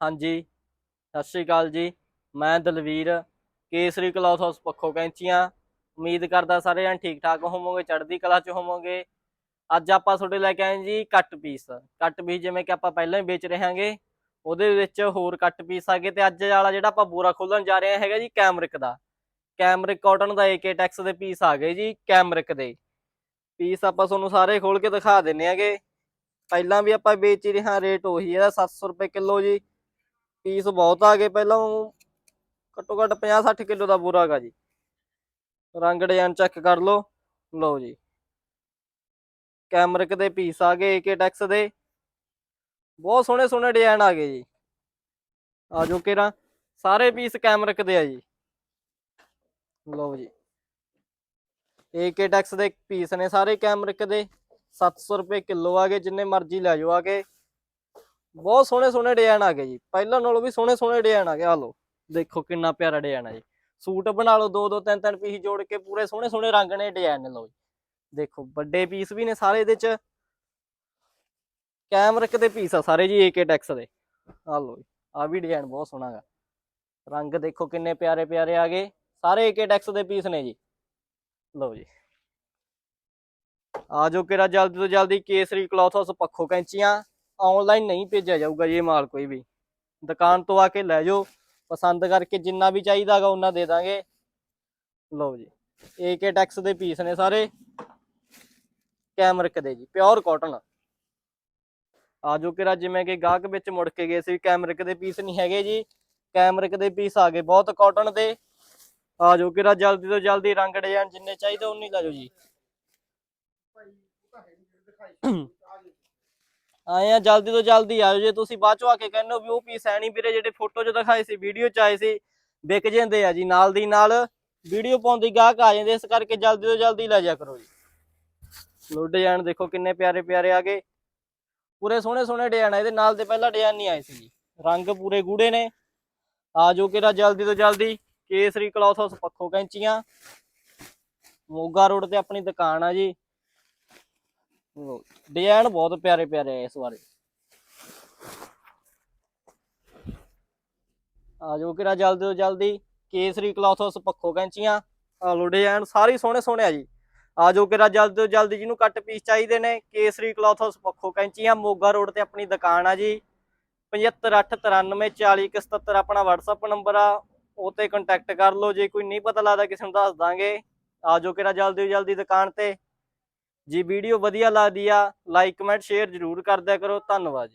ਹਾਂਜੀ, ਸਤਿ ਸ਼੍ਰੀ ਅਕਾਲ ਜੀ। ਮੈਂ ਦਲਵੀਰ, ਕੇਸਰੀ ਕਲੌਥ ਹਾਊਸ ਪੱਖੋ ਕੈਂਚੀਆਂ। ਉਮੀਦ ਕਰਦਾ ਸਾਰੇ ਜਣ ਠੀਕ ਠਾਕ ਹੋਵੋਗੇ, ਚੜ੍ਹਦੀ ਕਲਾ ਚ ਹੋਵੋਗੇ। ਅੱਜ ਆਪਾਂ ਤੁਹਾਡੇ ਲੈ ਕੇ ਆਏ ਜੀ ਕੱਟ ਪੀਸ। ਕੱਟ ਪੀਸ ਜਿਵੇਂ ਕਿ ਆਪਾਂ ਪਹਿਲਾਂ ਹੀ ਵੇਚ ਰਹੇ ਹਾਂਗੇ, ਉਹਦੇ ਵਿੱਚ ਹੋਰ ਕੱਟ ਪੀਸ ਆਗੇ ਤੇ ਅੱਜ ਵਾਲਾ ਜਿਹੜਾ ਆਪਾਂ ਬੂਰਾ ਖੋਲਣ ਜਾ ਰਹੇ ਹਾਂ ਹੈਗਾ ਜੀ ਕੈਮਰਿਕ ਦਾ। ਕੈਮਰਿਕ ਕਾਟਨ ਦਾ ਏਕੇ ਟੈਕਸ ਦੇ ਪੀਸ ਆ ਗਏ ਜੀ ਕੈਮਰਿਕ ਦੇ। ਪੀਸ ਆਪਾਂ ਤੁਹਾਨੂੰ ਸਾਰੇ ਖੋਲ ਕੇ ਦਿਖਾ ਦਿੰਨੇ ਆਗੇ ਪਹਿਲਾਂ ਵੀ ਆਪਾਂ ਵੇਚ ਹੀ ਰਹੇ ਹਾਂ, ਰੇਟ ਉਹੀ ਇਹਦਾ 700 ਰੁਪਏ ਕਿਲੋ ਜੀ। ਪੀਸ ਬਹੁਤ ਆ ਗਏ, ਪਹਿਲਾਂ ਘੱਟੋ ਘੱਟ 50 60 ਕਿਲੋ ਦਾ ਬੂਰਾ ਹੈਗਾ ਜੀ। ਰੰਗ ਡਿਜ਼ਾਈਨ ਚੈੱਕ ਕਰ ਲਓ। ਲਓ ਜੀ। ਕੈਮਰਿਕ ਦੇ ਪੀਸ ਆ ਗਏ ਏਕੇ ਟੈਕਸ ਦੇ। ਬਹੁਤ ਸੋਹਣੇ ਸੋਹਣੇ ਡਿਜ਼ਾਈਨ ਆ ਗਏ ਜੀ। ਆ ਜੋ ਕਿਰਾ ਸਾਰੇ ਪੀਸ ਕੈਮਰਿਕ ਦੇ ਆ ਜੀ। ਲਓ ਜੀ। ਏਕੇ ਟੈਕਸ ਦੇ ਪੀਸ ਨੇ ਸਾਰੇ ਕੈਮਰਿਕ ਦੇ 700 ਰੁਪਏ ਕਿਲੋ ਆ ਗਏ, ਜਿੰਨੇ ਮਰਜ਼ੀ ਲੈ ਜਾਓ ਆ ਕੇ। ਬਹੁਤ ਸੋਹਣੇ ਸੋਹਣੇ ਡਿਜ਼ਾਈਨ ਆ ਗਏ ਜੀ। ਪਹਿਲਾਂ ਨਾਲੋਂ ਵੀ ਸੋਹਣੇ ਸੋਹਣੇ ਡਿਜ਼ਾਈਨ ਆ ਗਏ ਆ ਲਓ। ਦੇਖੋ ਕਿੰਨਾ ਪਿਆਰਾ ਡਿਜ਼ਾਈਨ ਆ ਜੀ। ਸੂਟ ਬਣਾ ਲਓ, ਦੋ ਦੋ, ਤਿੰਨ ਤਿੰਨ ਪੀਸ ਜੋੜ ਕੇ ਪੂਰੇ ਸੋਹਣੇ ਸੋਹਣੇ ਰੰਗ ਨੇ ਡਿਜ਼ਾਈਨ ਨੇ ਲਓ ਜੀ। ਦੇਖੋ, ਵੱਡੇ ਪੀਸ ਵੀ ਨੇ ਸਾਰੇ ਇਹਦੇ ਚ। ਕੈਮਰਿਕ ਦੇ ਪੀਸ ਆ ਸਾਰੇ ਜੀ ਏਕੇ ਟੈਕਸ ਦੇ। ਆ ਲਓ ਜੀ ਆ ਵੀ ਡਿਜ਼ਾਈਨ ਬਹੁਤ ਸੋਹਣਾ ਗਾ। ਰੰਗ ਦੇਖੋ ਕਿੰਨੇ ਪਿਆਰੇ ਪਿਆਰੇ ਆ ਗਏ। ਸਾਰੇ ਏਕੇ ਟੈਕਸ ਦੇ ਪੀਸ ਨੇ ਜੀ। ਲਓ ਜੀ। ਆ ਜੋ ਕਿਰਾ ਜਲਦੀ ਤੋਂ ਜਲਦੀ Kesari cloth house Pakho Kainchian. Online ਨਹੀਂ ਭੇਜਿਆ ਜਾਊਗਾ ਇਹ ਮਾਲ ਕੋਈ ਵੀ। ਦੁਕਾਨ ਤੋਂ ਆ ਕੇ ਲੈ ਜਾਓ, ਪਸੰਦ ਕਰਕੇ ਜਿੰਨਾ ਵੀ ਚਾਹੀਦਾਗਾ ਉਹਨਾਂ ਦੇ ਦਾਂਗੇ। ਲਓ ਜੀ ਏਕੇ ਟੈਕਸ ਦੇ ਪੀਸ ਨੇ ਸਾਰੇ। ਕੈਮਰਿਕ ਦੇ ਜੀ ਪਿਓਰ ਕਾਟਨ ਆ ਕਿਰਾ ਜਿਵੇਂ ਕਿ ਗਾਹਕ ਵਿੱਚ ਮੁੜ ਕੇ ਗਏ ਸੀ ਕੈਮਰਿਕ ਦੇ ਪੀਸ ਨਹੀਂ ਹੈਗੇ ਜੀ। ਕੈਮਰਿਕ ਦੇ ਪੀਸ ਆ ਗਏ ਬਹੁਤ ਕਾਟਨ ਦੇ। ਆ ਜੋ ਕਿਰਾ ਜਲਦੀ ਤੋਂ ਜਲਦੀ ਰੰਗ ਡਿਜ਼ਾਈਨ ਜਿੰਨੇ ਚਾਹੀਦੇ ਉਨੀ ਲੈ ਜਾਓ ਜੀ। ਆਏ ਆ, ਜਲਦੀ ਤੋਂ ਜਲਦੀ ਆਇਓ ਜੇ ਤੁਸੀਂ ਬਾਅਦ ਚੋਂ ਆ ਕੇ ਕਹਿੰਦੇ ਹੋ ਵੀ ਉਹ ਪੀਸ ਹੈ ਨਹੀਂ ਵੀਰੇ ਜਿਹੜੇ ਫੋਟੋ 'ਚ ਦਿਖਾਏ ਸੀ ਵੀਡੀਓ 'ਚ ਆਏ ਸੀ, ਵਿਕ ਜਾਂਦੇ ਆ ਜੀ, ਨਾਲ ਦੀ ਨਾਲ ਵੀਡੀਓ ਪਾਉਂਦੀ ਗਾਹਕ ਆ ਜਾਂਦੇ ਇਸ ਕਰਕੇ ਜਲਦੀ ਤੋਂ ਜਲਦੀ ਲੈ ਜਾ ਕਰੋ ਜੀ। ਲੋ ਡਿਜ਼ਾਈਨ ਦੇਖੋ ਕਿੰਨੇ ਪਿਆਰੇ ਪਿਆਰੇ ਆ ਗਏ। ਪੂਰੇ ਸੋਹਣੇ ਸੋਹਣੇ ਡਿਜ਼ਾਈਨ ਆ, ਇਹਦੇ ਨਾਲ ਦੇ ਪਹਿਲਾਂ ਡਿਜ਼ਾਈਨ ਨਹੀਂ ਆਏ ਸੀ ਜੀ। ਰੰਗ ਪੂਰੇ ਗੂੜੇ ਨੇ। ਆ ਜੋ ਕਿਰਾ ਜਲਦੀ ਤੋਂ ਜਲਦੀ, ਕੇਸਰੀ ਕਲੌਥ ਹਾਊਸ ਪੱਖੋ ਕੈਂਚੀਆਂ। ਮੋਗਾ ਰੋਡ ਤੇ ਆਪਣੀ ਦੁਕਾਨ ਆ ਜੀ। ਡਿਜ਼ਾਈਨ ਬਹੁਤ ਪਿਆਰੇ ਪਿਆਰੇ ਆ ਇਸ ਵਾਰੇ। ਆ ਜੋ ਕਿਰਾ ਜਲਦੀ ਤੋਂ ਜਲਦੀ, ਕੇਸਰੀ ਕਲੌਥ ਪੱਖੋ ਕੈਂਚੀਆਂ, ਆ ਲੋ ਡਿਜ਼ਾਈਨ ਸਾਰੇ ਸੋਹਣੇ ਸੋਹਣੇ ਆ ਜੀ। ਆ ਜੋ ਕਿਰਾ ਜਲਦੀ ਤੋਂ ਜਲਦੀ ਜਿਹਨੂੰ ਕੱਟ ਪੀਸ ਚਾਹੀਦੇ ਨੇ, ਕੇਸਰੀ ਕਲੌਥ ਪੱਖੋ ਕੈਂਚੀਆਂ, ਮੋਗਾ ਰੋਡ ਤੇ ਆਪਣੀ ਦੁਕਾਨ ਆ ਜੀ। 7589404177 ਆਪਣਾ WhatsApp ਨੰਬਰ ਆ, ਉਹ ਤੇ ਕੰਟੈਕਟ ਕਰ ਲਓ, ਜੇ ਕੋਈ ਨਹੀਂ ਪਤਾ ਲੱਗਦਾ, ਕਿਸੇ ਨੂੰ ਦੱਸ ਦਾਂਗੇ। ਆ ਜੋ ਕਿਰਾ ਜਲਦੀ ਤੋਂ ਜਲਦੀ ਦੁਕਾਨ ਤੇ ਜੀ ਵੀਡੀਓ ਵਧੀਆ ਲੱਗਦੀ ਆ ਲਾਈਕ ਕਮੈਂਟ ਸ਼ੇਅਰ ਜ਼ਰੂਰ ਕਰ ਕਰੋ। ਧੰਨਵਾਦ ਜੀ।